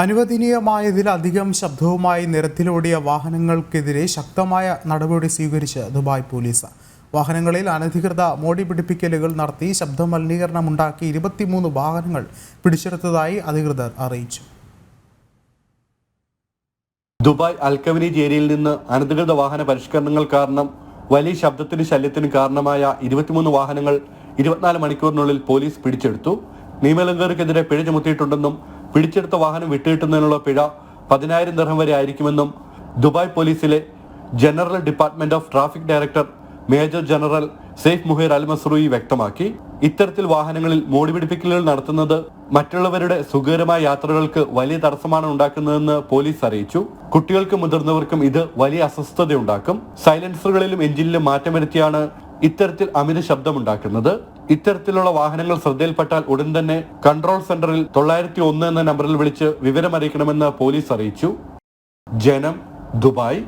അനുവദനീയമായതിലധികം ശബ്ദവുമായി നിരത്തിലോടിയ വാഹനങ്ങൾക്കെതിരെ ശക്തമായ നടപടി സ്വീകരിച്ച് ദുബായ് പോലീസ്. വാഹനങ്ങളിൽ അനധികൃത മോടി പിടിപ്പിക്കലുകൾ നടത്തി ശബ്ദ മലിനീകരണമുണ്ടാക്കി ഇരുപത്തിമൂന്ന് വാഹനങ്ങൾ പിടിച്ചെടുത്തതായി അധികൃതർ അറിയിച്ചു. ദുബായ് അൽക്കവനി ജേരിയിൽ നിന്ന് അനധികൃത വാഹന പരിഷ്കരണങ്ങൾ കാരണം വലിയ ശബ്ദത്തിന് ശല്യത്തിന് കാരണമായ ഇരുപത്തിമൂന്ന് വാഹനങ്ങൾ ഇരുപത്തിനാല് മണിക്കൂറിനുള്ളിൽ പോലീസ് പിടിച്ചെടുത്തു. നിയമലംഘകർക്കെതിരെ പിഴ ചുമത്തിയിട്ടുണ്ടെന്നും പിടിച്ചെടുത്ത വാഹനം വിട്ടുകിട്ടുന്നതിനുള്ള പിഴ പതിനായിരം ദിർഹം വരെ ആയിരിക്കുമെന്നും ദുബായ് പോലീസിലെ general department of traffic director major general Saif Muhair Al Mazrouei വ്യക്തമാക്കി. ഇത്തരത്തിൽ വാഹനങ്ങളിൽ മോടിപിടിപ്പിക്കലുകൾ നടത്തുന്നത് മറ്റുള്ളവരുടെ സുഖകരമായ യാത്രകൾക്ക് വലിയ തടസ്സമാണ് ഉണ്ടാക്കുന്നതെന്ന് പോലീസ് അറിയിച്ചു. കുട്ടികൾക്കും മുതിർന്നവർക്കും ഇത് വലിയ അസ്വസ്ഥതയുണ്ടാക്കും. സൈലൻസറുകളിലും എഞ്ചിനിലും മാറ്റം വരുത്തിയാണ് ഇത്തരത്തിൽ അമിത ശബ്ദമുണ്ടാക്കുന്നത് ഇത്തരത്തിലുള്ള വാഹനങ്ങൾ ശ്രദ്ധയിൽപ്പെട്ടാൽ ഉടൻ തന്നെ കൺട്രോൾ സെന്ററിൽ തൊള്ളായിരത്തി ഒന്ന് എന്ന നമ്പറിൽ വിളിച്ച് വിവരം അറിയിക്കണമെന്ന് പോലീസ് അറിയിച്ചു. ജനം ദുബായ്.